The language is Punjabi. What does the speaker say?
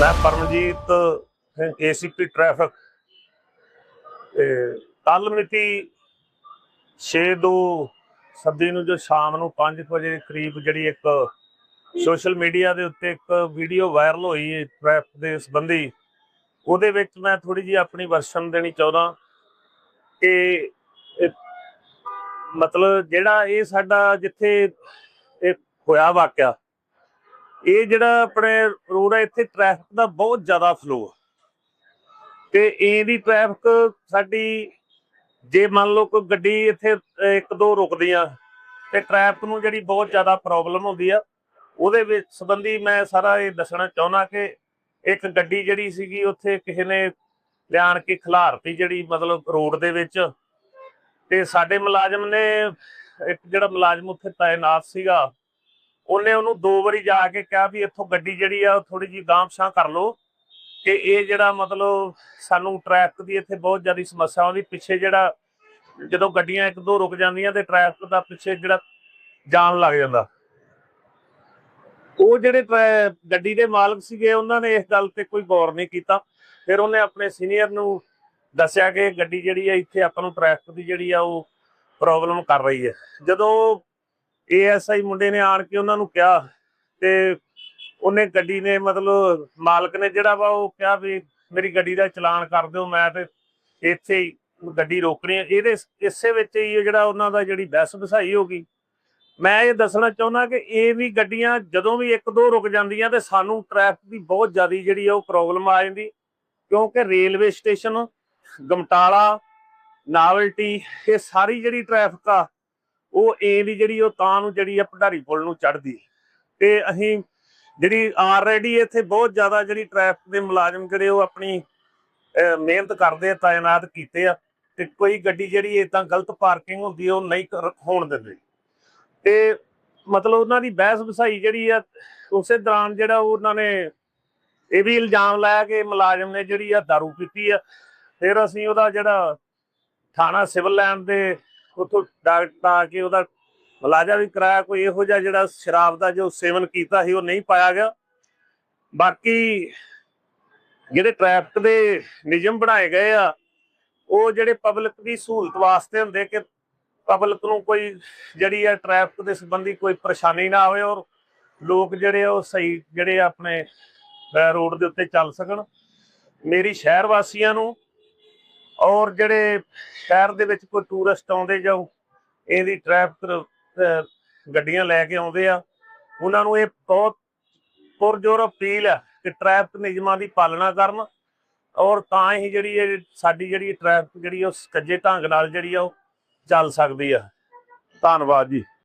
ਮੈਂ ਪਰਮਜੀਤ ਸਿੰਘ ਏਸੀਪੀ ਟ੍ਰੈਫਿਕ ਤੇ ਕੱਲ ਮਿਤੀ 6/2 ਸੱਦੀ ਨੂੰ ਜੋ ਸ਼ਾਮ ਨੂੰ 5 ਵਜੇ ਕਰੀਬ ਜਿਹੜੀ ਇੱਕ ਸੋਸ਼ਲ ਮੀਡੀਆ ਦੇ ਉੱਤੇ ਇੱਕ ਵੀਡੀਓ ਵਾਇਰਲ ਹੋਈ ਹੈ ਟ੍ਰੈਫਿਕ ਦੇ ਸੰਬੰਧੀ, ਉਹਦੇ ਵਿੱਚ ਮੈਂ ਥੋੜੀ ਜੀ ਆਪਣੀ ਵਰਸ਼ਨ ਦੇਣੀ ਚਾਹੁੰਦਾ ਕਿ ਮਤਲਬ ਜਿਹੜਾ ਇਹ ਸਾਡਾ ਜਿੱਥੇ ਇਹ ਹੋਇਆ ਵਾਕਿਆ ਇਹ ਜਿਹੜਾ ਆਪਣੇ ਰੋਡ ਹੈ ਇੱਥੇ ਟ੍ਰੈਫਿਕ ਦਾ ਬਹੁਤ ਜ਼ਿਆਦਾ ਫਲੋ ਹੈ ਤੇ ਇਹਦੀ ਟ੍ਰੈਫਿਕ ਸਾਡੀ, ਜੇ ਮੰਨ ਲਓ ਕੋਈ ਗੱਡੀ ਇੱਥੇ ਇੱਕ ਦੋ ਰੁਕਦੀ ਆ ਤੇ ਟ੍ਰੈਫਿਕ ਨੂੰ ਜਿਹੜੀ ਬਹੁਤ ਜ਼ਿਆਦਾ ਪ੍ਰੋਬਲਮ ਹੁੰਦੀ ਆ, ਉਹਦੇ ਵਿੱਚ ਸੰਬੰਧੀ ਮੈਂ ਸਾਰਾ ਇਹ ਦੱਸਣਾ ਚਾਹੁੰਦਾ ਕਿ ਇੱਕ ਗੱਡੀ ਜਿਹੜੀ ਸੀਗੀ, ਉੱਥੇ ਕਿਸੇ ਨੇ ਲਿਆਣ ਕੇ ਖਿਲਾਰਤੀ ਜਿਹੜੀ ਮਤਲਬ ਰੋਡ ਦੇ ਵਿੱਚ। ਤੇ ਸਾਡੇ ਮੁਲਾਜ਼ਮ ਨੇ, ਇੱਕ ਜਿਹੜਾ ਮੁਲਾਜ਼ਮ ਉੱਥੇ ਤਾਇਨਾਤ ਸੀਗਾ ਉਹਨੇ ਉਹਨੂੰ ਦੋ ਵਾਰੀ ਜਾ ਕੇ ਕਿਹਾ ਵੀ ਇੱਥੋਂ ਗੱਡੀ ਜਿਹੜੀ ਆ ਥੋੜੀ ਜੀ ਗਾਂਵਸ਼ਾਂ ਕਰ ਲਓ ਕਿ ਇਹ ਜਿਹੜਾ ਮਤਲਬ ਸਾਨੂੰ ਟ੍ਰੈਫਿਕ ਦੀ ਇੱਥੇ ਬਹੁਤ ਜ਼ਿਆਦਾ ਸਮੱਸਿਆ ਆਉਂਦੀ, ਪਿੱਛੇ ਜਿਹੜਾ ਜਦੋਂ ਗੱਡੀਆਂ ਇੱਕ ਦੋ ਰੁਕ ਜਾਂਦੀਆਂ ਤੇ ਟ੍ਰੈਫਿਕ ਦਾ ਪਿੱਛੇ ਜਿਹੜਾ ਜਾਮ ਲੱਗ ਜਾਂਦਾ। ਉਹ ਜਿਹੜੇ ਟਰੈ- ਗੱਡੀ ਦੇ ਮਾਲਕ ਸੀਗੇ, ਉਹਨਾਂ ਨੇ ਇਸ ਗੱਲ ਤੇ ਕੋਈ ਗੌਰ ਨਹੀਂ ਕੀਤਾ। ਫਿਰ ਉਹਨੇ ਆਪਣੇ ਸੀਨੀਅਰ ਨੂੰ ਦੱਸਿਆ ਕਿ ਗੱਡੀ ਜਿਹੜੀ ਆ, ਇੱਥੇ ਆਪਾਂ ਨੂੰ ਟ੍ਰੈਫਿਕ ਦੀ ਜਿਹੜੀ ਆ, ਉਹ ਪ੍ਰੋਬਲਮ ਕਰ ਰਹੀ ਹੈ। ਜਦੋਂ ਏਐਸਆਈ ਮੁੰਡੇ ਨੇ ਆਣ ਕੇ ਉਹਨਾਂ ਨੂੰ ਕਿਹਾ ਤੇ ਉਹਨੇ ਗੱਡੀ ਨੇ ਮਤਲਬ ਮਾਲਕ ਨੇ ਜਿਹੜਾ ਵਾ ਉਹ ਕਿਹਾ ਵੀ ਮੇਰੀ ਗੱਡੀ ਦਾ ਚਲਾਨ ਕਰ ਦਿਓ, ਮੈਂ ਤੇ ਇੱਥੇ ਹੀ ਗੱਡੀ ਰੋਕਣੀ ਹੈ ਇਹਦੇ ਇਸੇ ਵਿੱਚ ਹੀ ਜਿਹੜਾ ਉਹਨਾਂ ਦਾ ਜਿਹੜੀ ਬਹਿਸ ਵਸਾਈ ਹੋ ਗਈ। ਮੈਂ ਇਹ ਦੱਸਣਾ ਚਾਹੁੰਦਾ ਕਿ ਇਹ ਵੀ ਗੱਡੀਆਂ ਜਦੋਂ ਵੀ ਇੱਕ ਦੋ ਰੁਕ ਜਾਂਦੀਆਂ ਤੇ ਸਾਨੂੰ ਟ੍ਰੈਫਿਕ ਦੀ ਬਹੁਤ ਜ਼ਿਆਦਾ ਜਿਹੜੀ ਆ ਉਹ ਪ੍ਰੋਬਲਮ ਆ ਜਾਂਦੀ। ਕਿਉਂਕਿ ਰੇਲਵੇ ਸਟੇਸ਼ਨ, ਗਮਟਾਲਾ, ਨਾਵਲਟੀ, ਇਹ ਸਾਰੀ ਜਿਹੜੀ ਟ੍ਰੈਫਿਕ ਆ ਉਹ ਏ ਦੀ ਜਿਹੜੀ ਉਹ ਤਾਂ ਨੂੰ ਜਿਹੜੀ ਆ ਭੰਡਾਰੀ ਪੁਲ ਨੂੰ ਚੜਦੀ ਤੇ ਅਸੀਂ ਜਿਹੜੀ ਆਲਰੇਡੀ ਇੱਥੇ ਬਹੁਤ ਜ਼ਿਆਦਾ ਜਿਹੜੀ ਟ੍ਰੈਫਿਕ ਦੇ ਮੁਲਾਜ਼ਮ ਜਿਹੜੇ ਉਹ ਆਪਣੀ ਮਿਹਨਤ ਕਰਦੇ ਆ, ਤਾਇਨਾਤ ਕੀਤੇ ਆ ਤੇ ਕੋਈ ਗੱਡੀ ਜਿਹੜੀ ਇਦਾਂ ਗਲਤ ਪਾਰਕਿੰਗ ਹੁੰਦੀ ਉਹ ਨਹੀਂ ਕਰ- ਹੋਣ ਦਿੰਦੇ। ਤੇ ਮਤਲਬ ਉਹਨਾਂ ਦੀ ਬਹਿਸ ਵਸਾਈ ਜਿਹੜੀ ਆ, ਉਸੇ ਦੌਰਾਨ ਜਿਹੜਾ ਉਹਨਾਂ ਨੇ ਇਹ ਵੀ ਇਲਜ਼ਾਮ ਲਾਇਆ ਕਿ ਮੁਲਾਜ਼ਮ ਨੇ ਜਿਹੜੀ ਆ दारू ਪੀਤੀ ਆ। ਫਿਰ ਅਸੀਂ ਉਹਦਾ ਜਿਹੜਾ ਥਾਣਾ ਸਿਵਲ ਲਾਈਨ ਦੇ ਉਥੋਂ ਡਾਕਟਰ ਆ ਕੇ ਉਹਦਾ ਮੁਲਾਜ਼ਾ ਵੀ ਕਰਾਇਆ, ਕੋਈ ਇਹੋ ਜਿਹਾ ਜਿਹੜਾ ਸ਼ਰਾਬ ਦਾ ਜੋ ਸੇਵਨ ਕੀਤਾ ਸੀ, ਉਹ ਨਹੀਂ ਪਾਇਆ ਗਿਆ। ਬਾਕੀ ਜਿਹੜੇ ਟ੍ਰੈਫਿਕ ਦੇ ਨਿਯਮ ਬਣਾਏ ਗਏ ਆ, ਉਹ ਜਿਹੜੇ ਪਬਲਿਕ ਦੀ ਸਹੂਲਤ ਵਾਸਤੇ ਹੁੰਦੇ ਕਿ ਪਬਲਿਕ ਨੂੰ ਕੋਈ ਜਿਹੜੀ ਆ ਟ੍ਰੈਫਿਕ ਦੇ ਸੰਬੰਧੀ ਕੋਈ ਪਰੇਸ਼ਾਨੀ ਨਾ ਆਵੇ ਔਰ ਲੋਕ ਜਿਹੜੇ ਉਹ ਸਹੀ ਜਿਹੜੇ ਆਪਣੇ ਰੋਡ ਦੇ ਉੱਤੇ ਚੱਲ ਸਕਣ। ਮੇਰੀ ਸ਼ਹਿਰ ਵਾਸੀਆਂ ਨੂੰ ਔਰ ਜਿਹੜੇ ਸ਼ਹਿਰ ਦੇ ਵਿੱਚ ਕੋਈ ਟੂਰਿਸਟ ਆਉਂਦੇ ਜਾਂ ਇਹਦੀ ਟ੍ਰੈਫਿਕ ਗੱਡੀਆਂ ਲੈ ਕੇ ਆਉਂਦੇ ਆ, ਉਹਨਾਂ ਨੂੰ ਇਹ ਬਹੁਤ ਪੁਰਜੋਰ ਅਪੀਲ ਹੈ ਕਿ ਟ੍ਰੈਫਿਕ ਨਿਯਮਾਂ ਦੀ ਪਾਲਣਾ ਕਰਨ ਔਰ ਤਾਂ ਹੀ ਜਿਹੜੀ ਇਹ ਸਾਡੀ ਜਿਹੜੀ ਟ੍ਰੈਫਿਕ ਜਿਹੜੀ ਉਹ ਸਕੱਜੇ ਢੰਗ ਨਾਲ ਜਿਹੜੀ ਆ ਉਹ ਚੱਲ ਸਕਦੀ ਆ। ਧੰਨਵਾਦ ਜੀ।